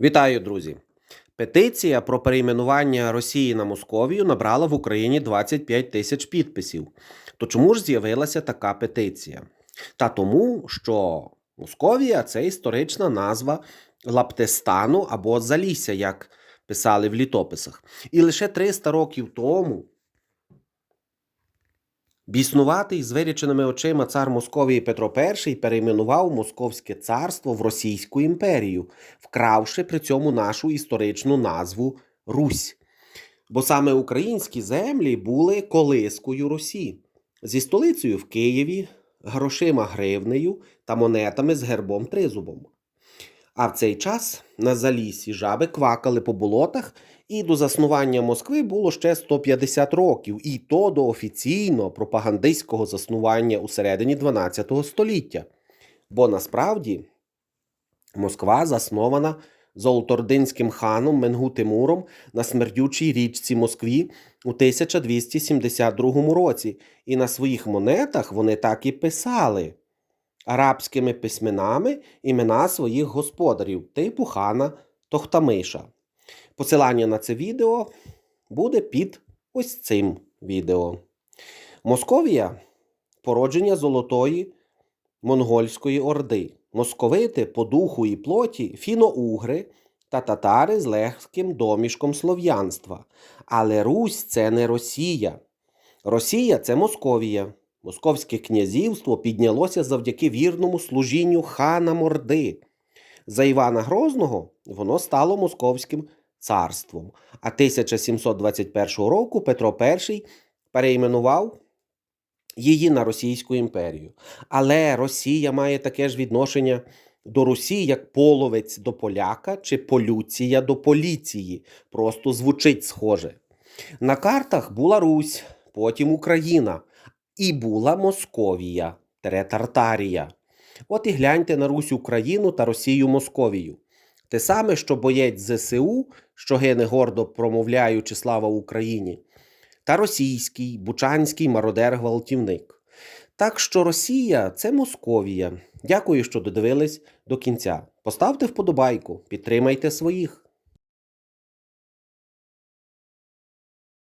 Вітаю, друзі! Петиція про перейменування Росії на Московію набрала в Україні 25 тисяч підписів. То чому ж з'явилася така петиція? Та тому, що Московія це історична назва Лаптестану або Залісся, як писали в літописах. І лише 300 років тому Біснуватий з виріченими очима цар Московії Петро І перейменував Московське царство в Російську імперію, вкравши при цьому нашу історичну назву Русь. Бо саме українські землі були колискою Русі зі столицею в Києві, грошима гривнею та монетами з гербом тризубом. А в цей час на залісі жаби квакали по болотах, і до заснування Москви було ще 150 років, і то до офіційно пропагандистського заснування у середині 12 століття. Бо насправді Москва заснована золотординським ханом Менгу Тимуром на смердючій річці Москві у 1272 році, і на своїх монетах вони так і писали арабськими письменами імена своїх господарів, типу хана Тохтамиша. Посилання на це відео буде під ось цим відео. Московія породження Золотої монгольської орди. Московити по духу і плоті фіно-угри та татари з легким домішком слов'янства. Але Русь це не Росія. Росія це Московія. Московське князівство піднялося завдяки вірному служінню хана Морди. За Івана Грозного воно стало Московським царством. А 1721 року Петро І перейменував її на Російську імперію. Але Росія має таке ж відношення до Русі, як половець до поляка чи полюція до поліції. Просто звучить схоже. На картах була Русь, потім Україна, і була Московія тере Тартарія. От і гляньте на Русь Україну та Росію Московію. Те саме, що боєць ЗСУ, що гине гордо промовляючи слава Україні, та російський, бучанський мародер-гвалтівник. Так що Росія це Московія. Дякую, що додивились до кінця. Поставте вподобайку, підтримайте своїх.